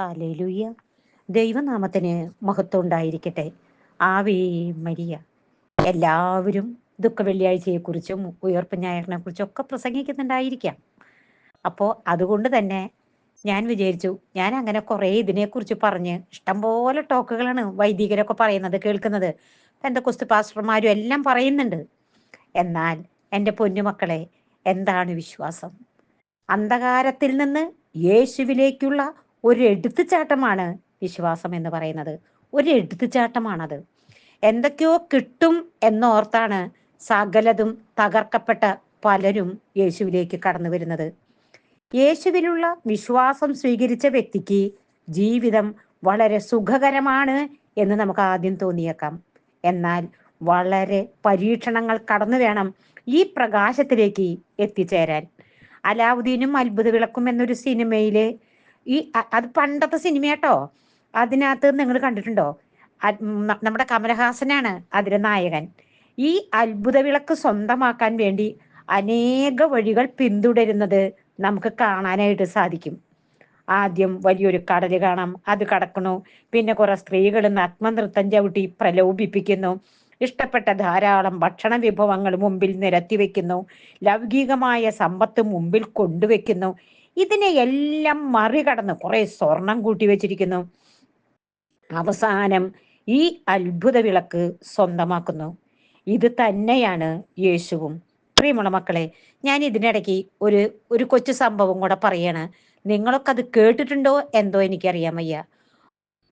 Hallelujah ദൈവനാമത്തിന് മഹത്വം ഉണ്ടായിരിക്കട്ടെ ആവേ മരിയ. എല്ലാവരും ദുഃഖ വെള്ളിയാഴ്ചയെക്കുറിച്ചും ഉയർപ്പ് ഞായറിനെ കുറിച്ചും ഒക്കെ പ്രസംഗിക്കുന്നുണ്ടായിരിക്കാം. അപ്പോ അതുകൊണ്ട് തന്നെ ഞാൻ വിചാരിച്ചു ഞാൻ അങ്ങനെ കുറേ ഇതിനെക്കുറിച്ച് പറഞ്ഞ് ഇഷ്ടംപോലെ ടോക്കുകളാണ് വൈദികരൊക്കെ പറയുന്നത് കേൾക്കുന്നത്. കുസ്തു പാസ്റ്റർമാരും എല്ലാം പറയുന്നുണ്ട്. എന്നാൽ എന്റെ പൊന്നുമക്കളെ എന്താണ് വിശ്വാസം? അന്ധകാരത്തിൽ നിന്ന് യേശുവിലേക്കുള്ള ഒരു എടുത്തുചാട്ടമാണ് വിശ്വാസം എന്ന് പറയുന്നത്. ഒരു എടുത്തുചാട്ടമാണത് എന്തൊക്കെയോ കിട്ടും എന്നോർത്താണ് സകലതും തകർക്കപ്പെട്ട പലരും യേശുവിലേക്ക് കടന്നു വരുന്നത്. യേശുവിലുള്ള വിശ്വാസം സ്വീകരിച്ച വ്യക്തിക്ക് ജീവിതം വളരെ സുഖകരമാണ് എന്ന് നമുക്ക് ആദ്യം തോന്നിയേക്കാം. എന്നാൽ വളരെ പരീക്ഷണങ്ങൾ കടന്നു വേണം ഈ പ്രകാശത്തിലേക്ക് എത്തിച്ചേരാൻ. അലാവുദ്ദീനും അത്ഭുത വിളക്കും എന്നൊരു സിനിമയിൽ ഈ അത് പണ്ടത്തെ സിനിമ കേട്ടോ അതിനകത്ത് നിങ്ങൾ കണ്ടിട്ടുണ്ടോ? നമ്മുടെ കമലഹാസനാണ് അതിലെ നായകൻ. ഈ അത്ഭുത വിളക്ക് സ്വന്തമാക്കാൻ വേണ്ടി അനേക വഴികൾ പിന്തുടരുന്നത് നമുക്ക് കാണാനായിട്ട് സാധിക്കും. ആദ്യം വലിയൊരു കടൽ കാണാം അത് കടക്കണു പിന്നെ കുറെ സ്ത്രീകൾ നഗ്നനൃത്തം ചവിട്ടി പ്രലോഭിപ്പിക്കുന്നു. ഇഷ്ടപ്പെട്ട ധാരാളം ഭക്ഷണ വിഭവങ്ങൾ മുമ്പിൽ നിരത്തി വെക്കുന്നു ലൗകികമായ സമ്പത്ത് മുമ്പിൽ കൊണ്ടുവെക്കുന്നു. ഇതിനെ എല്ലാം മറികടന്ന് കുറെ സ്വർണം കൂട്ടി വെച്ചിരിക്കുന്നു. അവസാനം ഈ അത്ഭുത വിളക്ക് സ്വന്തമാക്കുന്നു. ഇത് തന്നെയാണ് യേശുവും. പ്രിയമുള്ള മക്കളെ ഞാൻ ഇതിനിടയ്ക്ക് ഒരു ഒരു കൊച്ചു സംഭവം കൂടെ പറയാണ്. നിങ്ങളൊക്കെ അത് കേട്ടിട്ടുണ്ടോ എന്തോ എനിക്കറിയാൻ വയ്യ.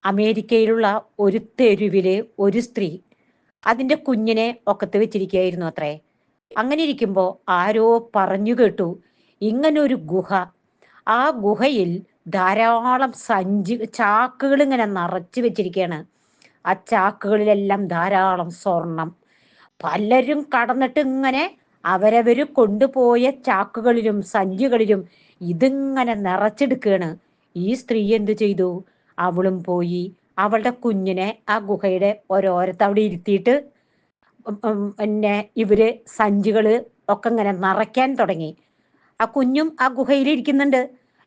അമേരിക്കയിലുള്ള ഒരു തെരുവിൽ ഒരു സ്ത്രീ അതിന്റെ കുഞ്ഞിനെ ഒക്കത്ത് വെച്ചിരിക്കുകയായിരുന്നു അത്രേ. അങ്ങനെ ഇരിക്കുമ്പോ ആരോ പറഞ്ഞു കേട്ടു ഇങ്ങനൊരു ഗുഹ ആ ഗുഹയിൽ ധാരാളം സഞ്ചി ചാക്കുകൾ ഇങ്ങനെ നിറച്ചു വെച്ചിരിക്കുകയാണ് ആ ചാക്കുകളിലെല്ലാം ധാരാളം സ്വർണം. പലരും കടന്നിട്ട് ഇങ്ങനെ അവരവർ കൊണ്ടുപോയ ചാക്കുകളിലും സഞ്ചികളിലും ഇതിങ്ങനെ നിറച്ചെടുക്കുകയാണ്. ഈ സ്ത്രീ എന്തു ചെയ്തു? അവളും പോയി അവളുടെ കുഞ്ഞിനെ ആ ഗുഹയുടെ ഓരോരത്ത് അവിടെ ഇരുത്തിയിട്ട് പിന്നെ ഇവർ സഞ്ചികൾ ഒക്കെ ഇങ്ങനെ നിറയ്ക്കാൻ തുടങ്ങി. ആ കുഞ്ഞും ആ ഗുഹയിൽ ഇരിക്കുന്നുണ്ട്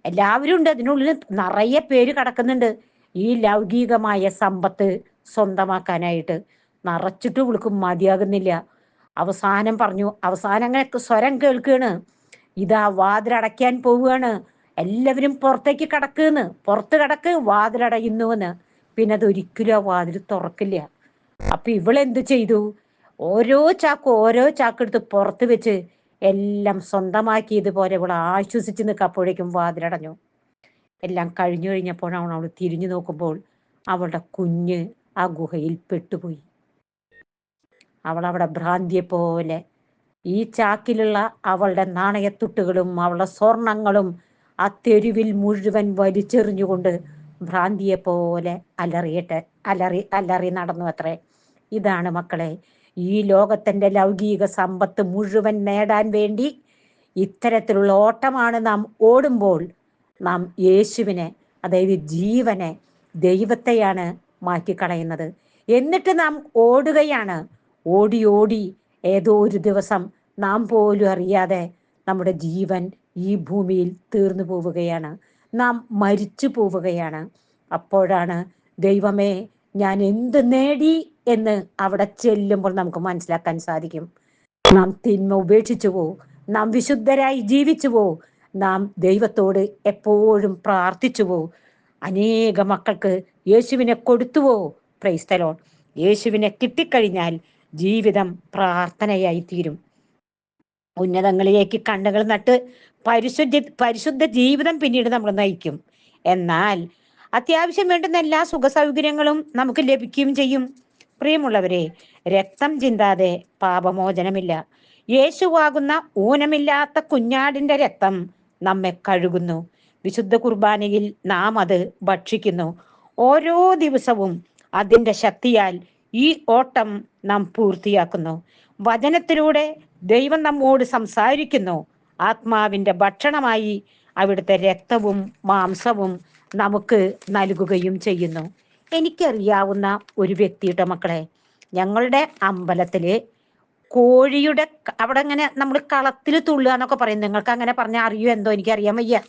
എല്ലാവരും ഉണ്ട്. അതിനുള്ളിൽ നിറയെ പേര് കിടക്കുന്നുണ്ട്. ഈ ലൗകികമായ സമ്പത്ത് സ്വന്തമാക്കാനായിട്ട് നിറച്ചിട്ട് വിളിക്കും. മതിയാകുന്നില്ല. അവസാനം പറഞ്ഞു അവസാനം അങ്ങനെ സ്വരം കേൾക്കുകയാണ് ഇതാ വാതിലടയ്ക്കാൻ പോവുകയാണ്. എല്ലാവരും പുറത്തേക്ക് കിടക്കുന്ന്. പുറത്ത് കടക്ക് വാതിലടയുന്നുവെന്ന്. പിന്നെ അത് ഒരിക്കലും ആ വാതിൽ തുറക്കില്ല. അപ്പൊ ഇവളെന്ത് ചെയ്തു? ഓരോ ചാക്ക് ഓരോ ചാക്കെടുത്ത് പുറത്ത് വെച്ച് എല്ലാം സ്വന്തമാക്കി ഇതുപോലെ ഇവിടെ ആശ്വസിച്ച് നിൽക്കപ്പോഴേക്കും വാതിലടഞ്ഞു. എല്ലാം കഴിഞ്ഞു കഴിഞ്ഞപ്പോഴാണ് അവൾ തിരിഞ്ഞു നോക്കുമ്പോൾ അവളുടെ കുഞ്ഞ് ആ ഗുഹയിൽ പെട്ടുപോയി. അവൾ അവിടെ ഭ്രാന്തിയെ പോലെ ഈ ചാക്കിലുള്ള അവളുടെ നാണയത്തുട്ടുകളും അവളുടെ സ്വർണങ്ങളും ആ തെരുവിൽ മുഴുവൻ വലിച്ചെറിഞ്ഞുകൊണ്ട് ഭ്രാന്തിയെ പോലെ അലറിയിട്ട് അലറി അലറി നടന്നു അത്രേ. ഇതാണ് മക്കളെ ഈ ലോകത്തിന്റെ ലൗകിക സമ്പത്ത് മുഴുവൻ നേടാൻ വേണ്ടി ഇത്തരത്തിലുള്ള ഓട്ടമാണ് നാം ഓടുമ്പോൾ നാം യേശുവിനെ അതായത് ജീവനെ ദൈവത്തെയാണ് മാറ്റിക്കളയുന്നത്. എന്നിട്ട് നാം ഓടുകയാണ്. ഓടി ഓടി ഏതോ ഒരു ദിവസം നാം പോലും അറിയാതെ നമ്മുടെ ജീവൻ ഈ ഭൂമിയിൽ തീർന്നു പോവുകയാണ്. നാം മരിച്ചു പോവുകയാണ്. അപ്പോഴാണ് ദൈവമേ ഞാൻ എന്ത് നേടി? എന്ന് അവിടെ ചെല്ലുമ്പോൾ നമുക്ക് മനസ്സിലാക്കാൻ സാധിക്കും. നാം തിന്മ ഉപേക്ഷിച്ചു പോവും. നാം വിശുദ്ധരായി ജീവിച്ചു പോവും. നാം ദൈവത്തോട് എപ്പോഴും പ്രാർത്ഥിച്ചു പോവും. അനേക മക്കൾക്ക് യേശുവിനെ കൊടുത്തുവോ പ്രൈസ്തലോൺ യേശുവിനെ കിട്ടിക്കഴിഞ്ഞാൽ ജീവിതം പ്രാർത്ഥനയായി തീരും. ഉന്നതങ്ങളിലേക്ക് കണ്ണുകൾ നട്ട് പരിശുദ്ധ പരിശുദ്ധ ജീവിതം പിന്നീട് നമ്മൾ നയിക്കും. എന്നാൽ അത്യാവശ്യം വേണ്ടുന്ന എല്ലാ സുഖ സൗകര്യങ്ങളും നമുക്ക് ലഭിക്കുകയും ചെയ്യും. പ്രിയമുള്ളവരെ രക്തം ചിന്താതെ പാപമോചനമില്ല. യേശുവാകുന്ന ഊനമില്ലാത്ത കുഞ്ഞാടിന്റെ രക്തം നമ്മെ കഴുകുന്നു. വിശുദ്ധ കുർബാനയിൽ നാം അത് ഭക്ഷിക്കുന്നു. ഓരോ ദിവസവും അതിന്റെ ശക്തിയാൽ ഈ ഓട്ടം നാം പൂർത്തിയാക്കുന്നു. വചനത്തിലൂടെ ദൈവം നമ്മോട് സംസാരിക്കുന്നു. ആത്മാവിന്റെ ഭക്ഷണമായി അവിടുത്തെ രക്തവും മാംസവും നമുക്ക് നൽകുകയും ചെയ്യുന്നു. എനിക്കറിയാവുന്ന ഒരു വ്യക്തിയുടെ മക്കളെ. ഞങ്ങളുടെ അമ്പലത്തിൽ കോഴിയുടെ അവിടെ അങ്ങനെ നമ്മൾ കളത്തിൽ തുള്ളുക എന്നൊക്കെ പറയും. നിങ്ങൾക്ക് അങ്ങനെ പറഞ്ഞാൽ അറിയോ? എന്തോ? എനിക്കറിയാൻ വയ്യ.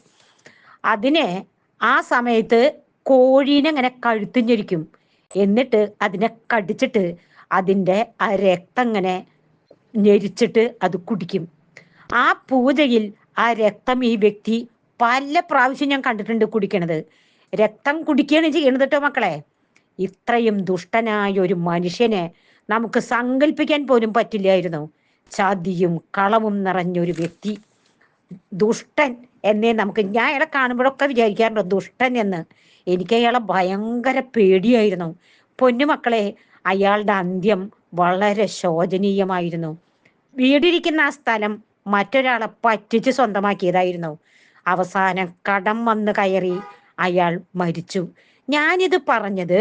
അതിനെ ആ സമയത്ത് കോഴീനെ അങ്ങനെ കഴുത്തിഞ്ഞിരിക്കും. എന്നിട്ട് അതിനെ കടിച്ചിട്ട് അതിന്റെ ആ രക്തം ഇങ്ങനെ ഞെരിച്ചിട്ട് അത് കുടിക്കും. ആ പൂജയിൽ ആ രക്തം ഈ വ്യക്തി പല പ്രാവശ്യം ഞാൻ കണ്ടിട്ടുണ്ട് കുടിക്കണത്. രക്തം കുടിക്കുകയാണ് ചെയ്യണത് കേട്ടോ മക്കളെ. ഇത്രയും ദുഷ്ടനായ ഒരു മനുഷ്യനെ നമുക്ക് സങ്കല്പിക്കാൻ പോലും പറ്റില്ലായിരുന്നു. ചതിയും കളവും നിറഞ്ഞൊരു വ്യക്തി. ദുഷ്ടൻ എന്നേ നമുക്ക് ഞാൻ അയാളെ കാണുമ്പോഴൊക്കെ വിചാരിക്കാറുണ്ട് ദുഷ്ടൻ എന്ന്. എനിക്ക് അയാളെ ഭയങ്കര പേടിയായിരുന്നു. പൊന്നുമക്കളെ അയാളുടെ അന്ത്യം വളരെ ശോചനീയമായിരുന്നു. വീടിരിക്കുന്ന ആ സ്ഥലം മറ്റൊരാളെ പറ്റിച്ച് സ്വന്തമാക്കിയതായിരുന്നു. അവസാനം കടം വന്ന് കയറി അയാൾ മരിച്ചു. ഞാനിത് പറഞ്ഞത്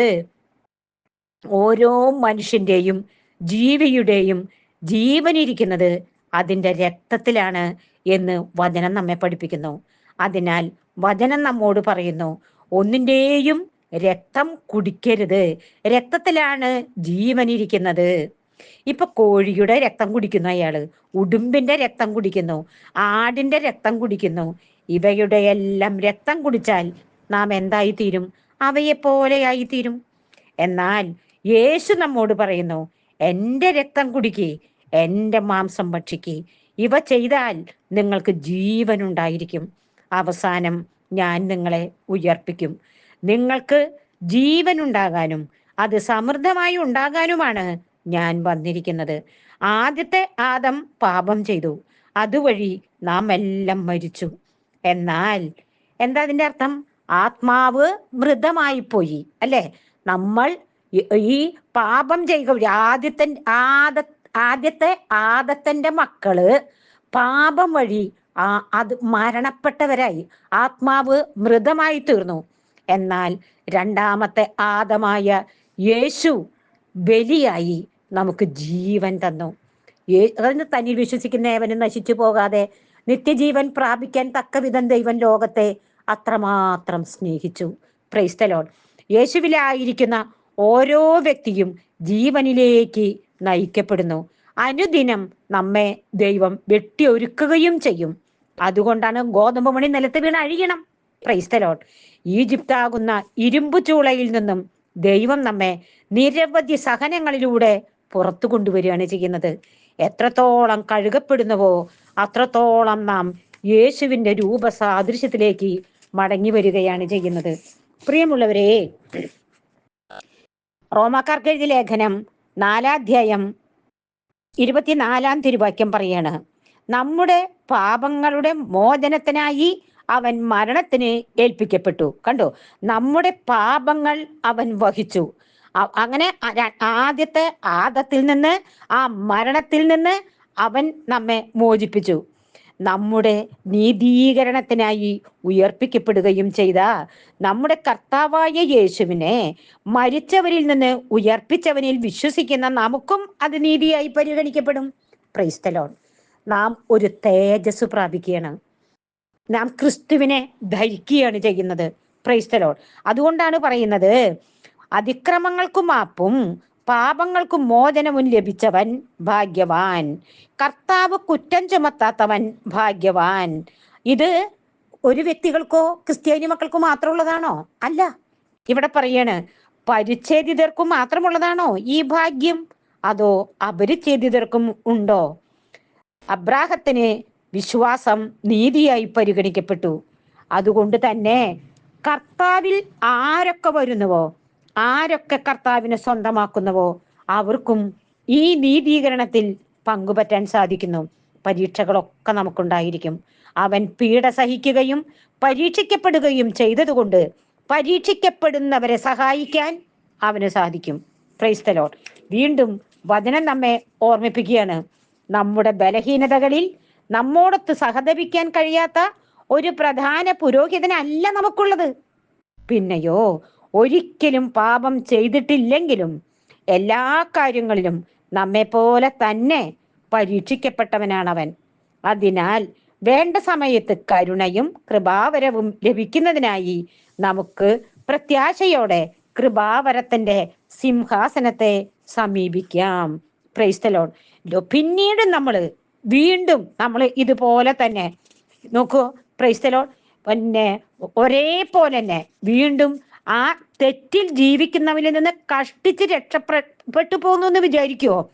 ഓരോ മനുഷ്യന്റെയും ജീവിയുടെയും ജീവനിരിക്കുന്നത് അതിന്റെ രക്തത്തിലാണ് എന്ന് വചനം നമ്മെ പഠിപ്പിക്കുന്നു. അതിനാൽ വചനം നമ്മോട് പറയുന്നു ഒന്നിന്റെയും രക്തം കുടിക്കരുത്. രക്തത്തിലാണ് ജീവനിരിക്കുന്നത്. ഇപ്പൊ കോഴിയുടെ രക്തം കുടിക്കുന്നു അയാൾ. ഉടുമ്പിന്റെ രക്തം കുടിക്കുന്നു. ആടിന്റെ രക്തം കുടിക്കുന്നു. ഇവയുടെ എല്ലാം രക്തം കുടിച്ചാൽ നാം എന്തായി തീരും അവയെ പോലെയായി തീരും എന്നാൽ യേശു നമ്മോട് പറയുന്നു എന്റെ രക്തം കുടിക്കേ എന്റെ മാംസം ഭക്ഷിക്കേ. ഇവ ചെയ്താൽ നിങ്ങൾക്ക് ജീവൻ ഉണ്ടായിരിക്കും അവസാനം ഞാൻ നിങ്ങളെ ഉയർപ്പിക്കും. നിങ്ങൾക്ക് ജീവൻ ഉണ്ടാകാനും അത് സമൃദ്ധമായി ഉണ്ടാകാനുമാണ് ഞാൻ വന്നിരിക്കുന്നത്. ആദ്യത്തെ ആദം പാപം ചെയ്തു. അതുവഴി നാം എല്ലാം മരിച്ചു. എന്നാൽ എന്താ അതിന്റെ അർത്ഥം? ആത്മാവ് മൃതമായി പോയി അല്ലെ? നമ്മൾ ഈ- പാപം ചെയ്യുക ആദ്യത്തെ ആദ ആദ്യത്തെ ആദത്തിന്റെ മക്കൾ പാപം വഴി ആ അത് മരണപ്പെട്ടവരായി ആത്മാവ് മൃതമായി തീർന്നു. എന്നാൽ രണ്ടാമത്തെ ആദമായ യേശു ബലിയായി നമുക്ക് ജീവൻ തന്നു. അതായത് തന്നിൽ വിശ്വസിക്കുന്ന? ഏവനും നശിച്ചു പോകാതെ നിത്യജീവൻ പ്രാപിക്കാൻ തക്കവിധം ദൈവം ലോകത്തെ അത്രമാത്രം സ്നേഹിച്ചു. ക്രൈസ്തലോൺ യേശുവിലായിരിക്കുന്ന ഓരോ വ്യക്തിയും ജീവനിലേക്ക് നയിക്കപ്പെടുന്നു. അനുദിനം നമ്മെ ദൈവം വെട്ടിയൊരുക്കുകയും ചെയ്യും. അതുകൊണ്ടാണ് ഗോതമ്പ് മണി നിലത്ത് വീണ് അഴിയണം. ക്രൈസ്തലോൺ ഈജിപ്താകുന്ന ഇരുമ്പു ചൂളയിൽ നിന്നും ദൈവം നമ്മെ നിരവധി സഹനങ്ങളിലൂടെ പുറത്തു കൊണ്ടുവരികയാണ് ചെയ്യുന്നത്. എത്രത്തോളം കഴുകപ്പെടുന്നുവോ അത്രത്തോളം നാം യേശുവിന്റെ രൂപസാദൃശ്യത്തിലേക്ക് മടങ്ങി വരികയാണ് ചെയ്യുന്നത്. പ്രിയമുള്ളവരെ റോമാക്കാർക്ക് എഴുതിയ ലേഖനം നാലാധ്യായം ഇരുപത്തിനാലാം തിരുവാക്യം പറയാണ്. നമ്മുടെ പാപങ്ങളുടെ മോചനത്തിനായി അവൻ മരണത്തിന് ഏൽപ്പിക്കപ്പെട്ടു. കണ്ടോ? നമ്മുടെ പാപങ്ങൾ അവൻ വഹിച്ചു. അങ്ങനെ ആദ്യത്തെ ആദത്തിൽ നിന്ന് ആ മരണത്തിൽ നിന്ന് അവൻ നമ്മെ മോചിപ്പിച്ചു. നമ്മുടെ നീതീകരണത്തിനായി ഉയർപ്പിക്കപ്പെടുകയും ചെയ്ത നമ്മുടെ കർത്താവായ യേശുവിനെ മരിച്ചവരിൽ നിന്ന് ഉയർപ്പിച്ചവനിൽ വിശ്വസിക്കുന്ന നമുക്കും അത് നീതിയായി പരിഗണിക്കപ്പെടും. പ്രൈസ്തലോൺ നാം ഒരു തേജസ് പ്രാപിക്കുകയാണ്. നാം ക്രിസ്തുവിനെ ധരിക്കുകയാണ് ചെയ്യുന്നത്. പ്രൈസ്തലോൺ അതുകൊണ്ടാണ് പറയുന്നത് അതിക്രമങ്ങൾക്കും മാപ്പും പാപങ്ങൾക്കും മോചനവും ലഭിച്ചവൻ ഭാഗ്യവാൻ. കർത്താവ് കുറ്റം ചുമത്താത്തവൻ ഭാഗ്യവാൻ. ഇത് ഒരു വ്യക്തികൾക്കോ ക്രിസ്ത്യാനി മക്കൾക്കോ മാത്രമുള്ളതാണോ? അല്ല. ഇവിടെ പറയാണ് പരിച്ഛേദിതർക്കും മാത്രമുള്ളതാണോ ഈ ഭാഗ്യം? അതോ അപരിച്ഛേദിതർക്കും ഉണ്ടോ? അബ്രാഹത്തിന് വിശ്വാസം നീതിയായി പരിഗണിക്കപ്പെട്ടു. അതുകൊണ്ട് തന്നെ കർത്താവിൽ ആരൊക്കെ വരുന്നുവോ? ആരൊക്കെ കർത്താവിനെ സ്വന്തമാക്കുന്നുവോ അവർക്കും ഈ നീതീകരണത്തിൽ പങ്കുപറ്റാൻ സാധിക്കുന്നു. പരീക്ഷകളൊക്കെ നമുക്കുണ്ടായിരിക്കും. അവൻ പീഡ സഹിക്കുകയും പരീക്ഷിക്കപ്പെടുകയും ചെയ്തതുകൊണ്ട് പരീക്ഷിക്കപ്പെടുന്നവരെ സഹായിക്കാൻ അവന് സാധിക്കും. ക്രൈസ്തലോൺ വീണ്ടും വചനം നമ്മെ ഓർമ്മിപ്പിക്കുകയാണ്. നമ്മുടെ ബലഹീനതകളിൽ നമ്മോടൊത്ത് സഹതപിക്കാൻ കഴിയാത്ത ഒരു പ്രധാന പുരോഹിതനല്ല നമുക്കുള്ളത്. പിന്നെയോ ഒരിക്കലും പാപം ചെയ്തിട്ടില്ലെങ്കിലും എല്ലാ കാര്യങ്ങളിലും നമ്മെ പോലെ തന്നെ പരീക്ഷിക്കപ്പെട്ടവനാണവൻ. അതിനാൽ വേണ്ട സമയത്ത് കരുണയും കൃപാവരവും ലഭിക്കുന്നതിനായി നമുക്ക് പ്രത്യാശയോടെ കൃപാവരത്തിന്റെ സിംഹാസനത്തെ സമീപിക്കാം. ക്രൈസ്തലോൺ പിന്നീട് നമ്മൾ വീണ്ടും നമ്മൾ ഇതുപോലെ തന്നെ നോക്കൂ. ക്രൈസ്തലോൺ പിന്നെ ഒരേപോലെ തന്നെ വീണ്ടും ആ തെറ്റിൽ ജീവിക്കുന്നവനിൽ നിന്ന് കഷ്ടിച്ച് രക്ഷപ്പെട്ടു പോകുന്നു എന്ന് വിചാരിക്കുവോ?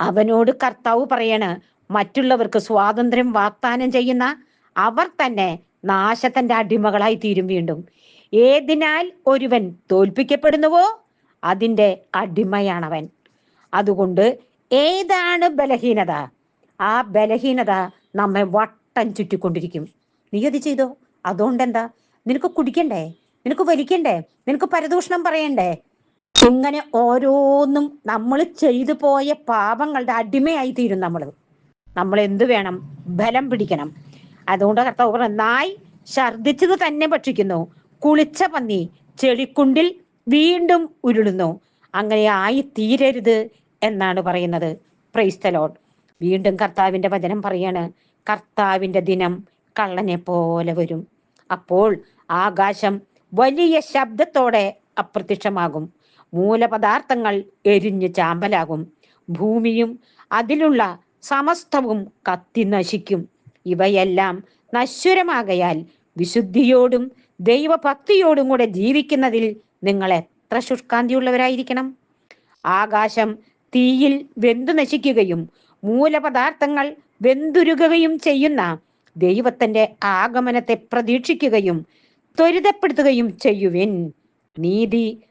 അവനോട് കർത്താവ് പറയാണ് മറ്റുള്ളവർക്ക് സ്വാതന്ത്ര്യം വാഗ്ദാനം ചെയ്യുന്ന അവർ തന്നെ നാശത്തിന്റെ അടിമകളായി തീരും വീണ്ടും. ഏതിനാൽ ഒരുവൻ തോൽപ്പിക്കപ്പെടുന്നുവോ? അതിന്റെ അടിമയാണവൻ. അതുകൊണ്ട് ഏതാണ് ബലഹീനത? ആ ബലഹീനത നമ്മെ വട്ടം ചുറ്റിക്കൊണ്ടിരിക്കും. നീ അത് ചെയ്തോ? അതുകൊണ്ട് എന്താ നിനക്ക് കുടിക്കണ്ടേ? നിനക്ക് വലിക്കണ്ടേ? നിനക്ക് പരദൂഷണം പറയണ്ടേ? ഇങ്ങനെ ഓരോന്നും നമ്മൾ ചെയ്തു പോയ പാപങ്ങളുടെ അടിമയായി തീരും നമ്മൾ നമ്മൾ എന്ത് വേണം? ബലം പിടിക്കണം. അതുകൊണ്ട് കർത്താവ് പറഞ്ഞു നായ് ഛർദിച്ചത് തന്നെ ഭക്ഷിക്കുന്നു. കുളിച്ച പന്നി ചെളിക്കുണ്ടിൽ വീണ്ടും ഉരുളുന്നു. അങ്ങനെ ആയി തീരരുത് എന്നാണ് പറയുന്നത്. പ്രൈസ്തലോട്ട് വീണ്ടും കർത്താവിന്റെ വചനം പറയാണ് കർത്താവിന്റെ ദിനം കള്ളനെ പോലെ വരും. അപ്പോൾ ആകാശം വലിയ ശബ്ദത്തോടെ അപ്രത്യക്ഷമാകും. മൂലപദാർത്ഥങ്ങൾ എരിഞ്ഞ് ചാമ്പലാകും. ഭൂമിയും അതിലുള്ള സമസ്തവും കത്തി നശിക്കും. ഇവയെല്ലാം നശ്വരമാകയാൽ വിശുദ്ധിയോടും ദൈവഭക്തിയോടും കൂടെ ജീവിക്കുന്നതിൽ നിങ്ങൾ എത്ര ശുഷ്കാന്തിയുള്ളവരായിരിക്കണം? ആകാശം തീയിൽ വെന്തു നശിക്കുകയും മൂലപദാർത്ഥങ്ങൾ വെന്തുരുകുകയും ചെയ്യുന്ന ദൈവത്തിന്റെ ആഗമനത്തെ പ്രതീക്ഷിക്കുകയും ത്വരിതപ്പെടുത്തുകയും ചെയ്യുവിൻ. നീതി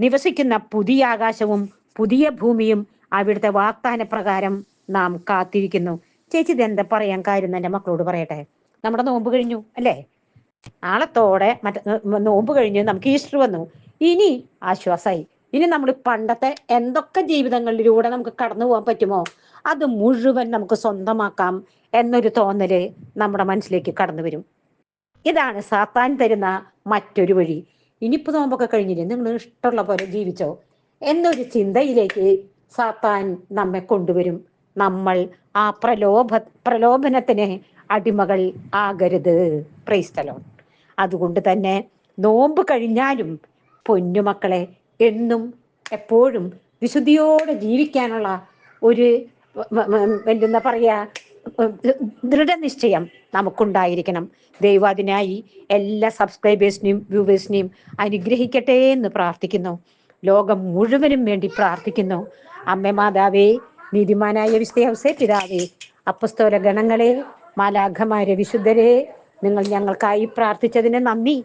നിവസിക്കുന്ന പുതിയ ആകാശവും പുതിയ ഭൂമിയും അവിടുത്തെ വാഗ്ദാന പ്രകാരം നാം കാത്തിരിക്കുന്നു. ചേച്ചി ഇതെന്താ പറയാൻ കാര്യം എന്റെ മക്കളോട് പറയട്ടെ? നമ്മുടെ നോമ്പ് കഴിഞ്ഞു അല്ലേ? നാളത്തോടെ മറ്റ നോമ്പ് കഴിഞ്ഞ് നമുക്ക് ഈസ്റ്റർ വന്നു. ഇനി ആശ്വാസമായി ഇനി നമ്മൾ പണ്ടത്തെ എന്തൊക്കെ ജീവിതങ്ങളിലൂടെ നമുക്ക് കടന്നു പോകാൻ പറ്റുമോ? അത് മുഴുവൻ നമുക്ക് സ്വന്തമാക്കാം എന്നൊരു തോന്നൽ നമ്മുടെ മനസ്സിലേക്ക് കടന്നു വരും. ഇതാണ് സാത്താൻ തരുന്ന മറ്റൊരു വഴി. ഇനിയിപ്പോ നോമ്പൊക്കെ കഴിഞ്ഞില്ലേ? നിങ്ങൾ ഇഷ്ടമുള്ള പോലെ ജീവിച്ചോ? എന്നൊരു ചിന്തയിലേക്ക് സാത്താൻ നമ്മെ കൊണ്ടുവരും. നമ്മൾ ആ പ്രലോഭ പ്രലോഭനത്തിന് അടിമകൾ ആകരുത്. പ്രൈസ്തലോ അതുകൊണ്ട് തന്നെ നോമ്പ് കഴിഞ്ഞാലും പൊന്നുമക്കളെ എന്നും എപ്പോഴും വിശുദ്ധിയോടെ ജീവിക്കാനുള്ള ഒരു എന്താ പറയാ ദൃഢനിശ്ചയം നമുക്കുണ്ടായിരിക്കണം. ദൈവം അതിനായി എല്ലാ സബ്സ്ക്രൈബേഴ്സിനെയും വ്യൂവേഴ്സിനെയും അനുഗ്രഹിക്കട്ടെ എന്ന് പ്രാർത്ഥിക്കുന്നു. ലോകം മുഴുവനും വേണ്ടി പ്രാർത്ഥിക്കുന്നു. അമ്മ മാതാവേ നീതിമാനായ വിശ്വസേ പിതാവേ അപ്പസ്തോല ഗണങ്ങളെ മാലാഘമാരെ വിശുദ്ധരെ നിങ്ങൾ ഞങ്ങൾക്കായി പ്രാർത്ഥിച്ചതിന് നന്ദി.